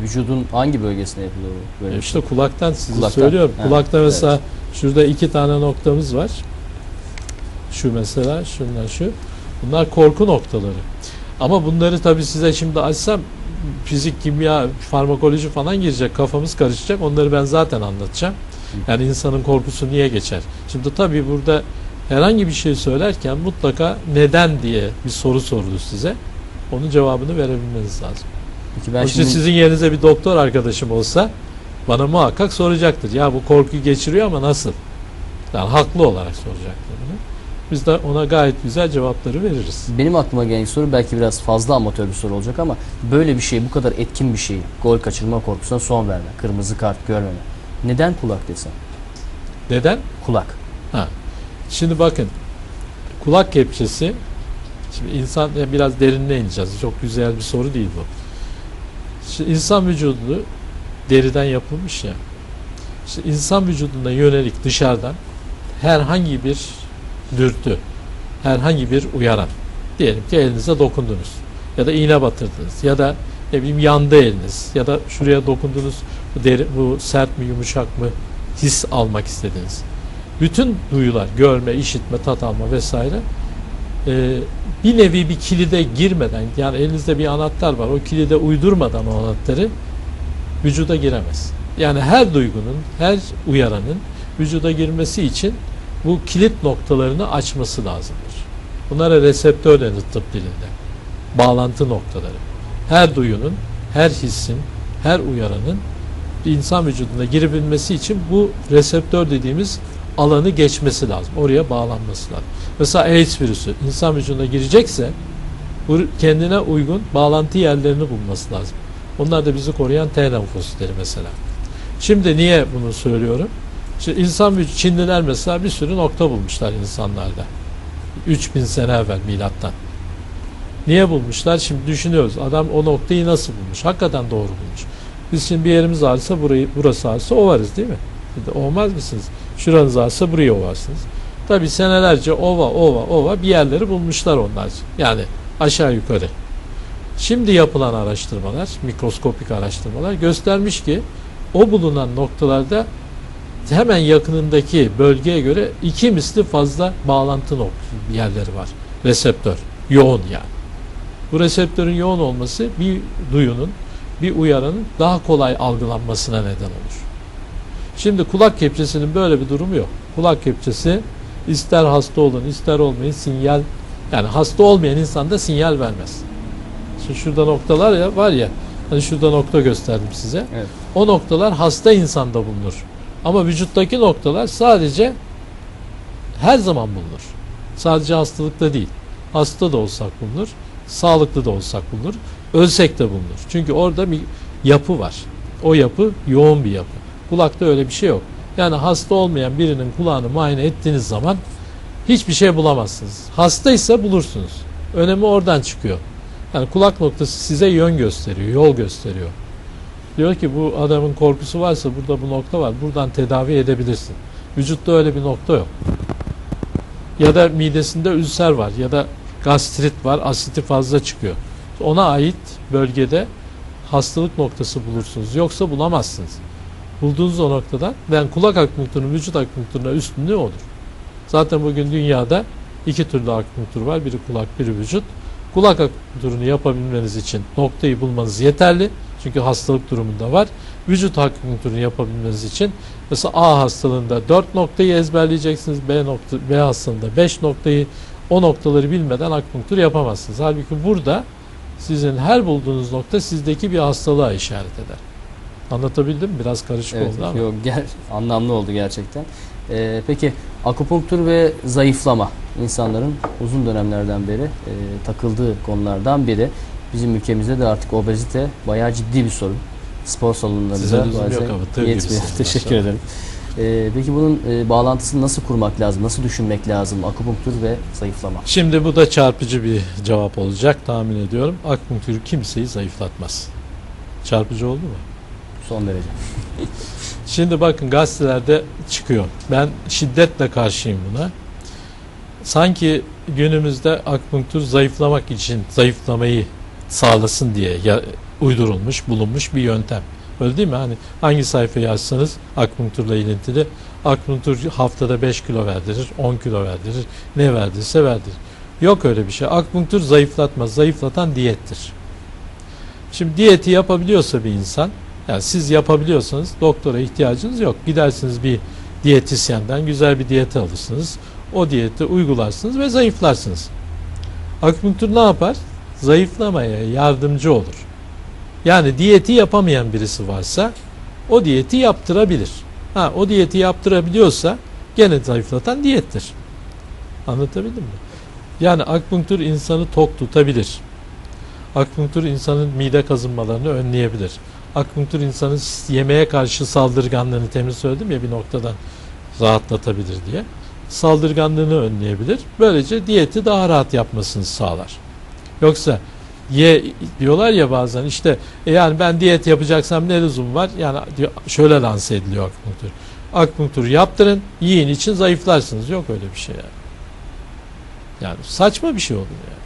peki? Vücudun hangi bölgesine yapılıyor bu? Böyle İşte kulaktan size Kulaktan. söylüyorum. Ha, Kulakta mesela şurada iki tane noktamız var. Şu mesela, şundan şu. Bunlar korku noktaları. Ama bunları tabii size şimdi açsam fizik, kimya, farmakoloji falan girecek. Kafamız karışacak. Onları ben zaten anlatacağım. Yani insanın korkusu niye geçer? Şimdi tabii burada herhangi bir şey söylerken mutlaka neden diye bir soru sorulur size. Onun cevabını verebilmeniz lazım. Peki Ben şimdi sizin yerinize bir doktor arkadaşım olsa bana muhakkak soracaktır. Ya bu korkuyu geçiriyor ama nasıl? Yani haklı olarak soracaktır bunu. Biz de ona gayet güzel cevapları veririz. benim aklıma gelen soru belki biraz fazla amatör bir soru olacak ama böyle bir şey, bu kadar etkin bir şey, gol kaçırma korkusuna son verme, kırmızı kart görmeme. Neden kulak desem? Neden? Kulak. Şimdi bakın kulak kepçesi şimdi insan biraz derinine ineceğiz. Çok güzel bir soru değil bu. Şimdi insan vücudu deriden yapılmış ya. İşte insan vücuduna yönelik dışarıdan herhangi bir dürtü, herhangi bir uyaran. Diyelim ki elinize dokundunuz ya da iğne batırdınız ya da ne bileyim yandı eliniz ya da şuraya dokundunuz bu, deri, bu sert mi yumuşak mı his almak istediniz. Bütün duyular görme, işitme, tat alma vesaire e, bir nevi bir kilide girmeden yani elinizde bir anahtar var o kilide uydurmadan o anahtarı vücuda giremez. Yani her duygunun, her uyaranın vücuda girmesi için bu kilit noktalarını açması lazımdır. Bunlara reseptör denir tıp dilinde. Bağlantı noktaları. Her duyunun, her hissin, her uyaranın insan vücuduna girebilmesi için bu reseptör dediğimiz alanı geçmesi lazım. Oraya bağlanması lazım. Mesela AIDS virüsü insan vücuduna girecekse kendine uygun bağlantı yerlerini bulması lazım. Onlar da bizi koruyan T lenfositleri mesela. Şimdi niye bunu söylüyorum? Şimdi insan vücudu, Çinliler mesela bir sürü nokta bulmuşlar insanlarda. 3000 sene evvel milattan. Niye bulmuşlar? Şimdi düşünüyoruz. Adam o noktayı nasıl bulmuş? Hakikaten doğru bulmuş. Biz şimdi bir yerimiz ağrısa burayı, burası ağrısa ovarız değil mi? Şimdi olmaz mısınız? Şuranız ağrısa burayı ovarsınız. Tabi senelerce ova ova ova bir yerleri bulmuşlar onlar. Yani aşağı yukarı. Şimdi yapılan araştırmalar, mikroskopik araştırmalar göstermiş ki o bulunan noktalarda hemen yakınındaki bölgeye göre iki misli fazla bağlantı nok- yerleri var. Reseptör. Yoğun yani. Bu reseptörün yoğun olması bir duyunun, bir uyaranın daha kolay algılanmasına neden olur. Şimdi kulak kepçesinin böyle bir durumu yok. Kulak kepçesi ister hasta olun ister olmayın sinyal yani hasta olmayan insanda sinyal vermez. Şimdi şurada noktalar ya var ya hani şurada nokta gösterdim size. Evet. O noktalar hasta insanda bulunur. Ama vücuttaki noktalar sadece her zaman bulunur. Sadece hastalıkta değil. Hasta da olsak bulunur, sağlıklı da olsak bulunur, ölsek de bulunur. Çünkü orada bir yapı var. O yapı yoğun bir yapı. Kulakta öyle bir şey yok. Yani hasta olmayan birinin kulağını muayene ettiğiniz zaman hiçbir şey bulamazsınız. Hastaysa bulursunuz. Önemi oradan çıkıyor. Yani kulak noktası size yön gösteriyor, yol gösteriyor. Diyor ki bu adamın korkusu varsa burada bu nokta var. Buradan tedavi edebilirsin. Vücutta öyle bir nokta yok. Ya da midesinde ülser var ya da gastrit var, asiti fazla çıkıyor. Ona ait bölgede hastalık noktası bulursunuz. Yoksa bulamazsınız. Bulduğunuz o noktadan ben kulak akupunkturunun vücut akupunkturuna üstünlüğü odur. Zaten bugün dünyada iki türlü akupunktur var. Biri kulak, biri vücut. Kulak akupunkturunu yapabilmeniz için noktayı bulmanız yeterli. Çünkü hastalık durumunda var. Vücut akupunkturunu yapabilmeniz için mesela A hastalığında 4 noktayı ezberleyeceksiniz. B nokta B hastalığında 5 noktayı o noktaları bilmeden akupunktur yapamazsınız. Halbuki burada sizin her bulduğunuz nokta sizdeki bir hastalığa işaret eder. Anlatabildim mi? Biraz karışık Evet, oldu ama. yok, ger anlamlı oldu gerçekten. Ee, peki akupunktur ve zayıflama insanların uzun dönemlerden beri e, takıldığı konulardan biri. Bizim ülkemizde de artık obezite bayağı ciddi bir sorun. Spor salonlarında bazen yetmiyor. Teşekkür ederim. Ee, peki bunun e, bağlantısını nasıl kurmak lazım? Nasıl düşünmek lazım? Akupunktur ve zayıflama. Şimdi bu da çarpıcı bir cevap olacak tahmin ediyorum. Akupunktur kimseyi zayıflatmaz. Çarpıcı oldu mu? Son derece. Şimdi bakın gazetelerde çıkıyor. Ben şiddetle karşıyım buna. Sanki günümüzde akupunktur zayıflamak için zayıflamayı sağlasın diye ya- uydurulmuş, bulunmuş bir yöntem. Öyle değil mi? Hani hangi sayfayı açsanız akupunkturla ilintili akupunktur haftada 5 kilo verdirir, 10 kilo verdirir, ne verdiyse verdirir. Yok öyle bir şey. Akupunktur zayıflatmaz, zayıflatan diyettir. Şimdi diyeti yapabiliyorsa bir insan, yani siz yapabiliyorsanız doktora ihtiyacınız yok. Gidersiniz bir diyetisyenden güzel bir diyeti alırsınız. O diyeti uygularsınız ve zayıflarsınız. Akupunktur ne yapar? Zayıflamaya yardımcı olur. Yani diyeti yapamayan birisi varsa o diyeti yaptırabilir. Ha o diyeti yaptırabiliyorsa gene zayıflatan diyettir. Anlatabildim mi? Yani akupunktur insanı tok tutabilir. Akupunktur insanın mide kazınmalarını önleyebilir. Akupunktur insanın yemeğe karşı saldırganlığını temin söyledim ya bir noktadan rahatlatabilir diye. Saldırganlığını önleyebilir. Böylece diyeti daha rahat yapmasını sağlar. Yoksa ye diyorlar ya bazen işte e yani ben diyet yapacaksam ne lüzum var? Yani diyor, şöyle lanse ediliyor akupunktur. Akupunktur yaptırın, yiyin için zayıflarsınız. Yok öyle bir şey yani. Yani saçma bir şey olur yani.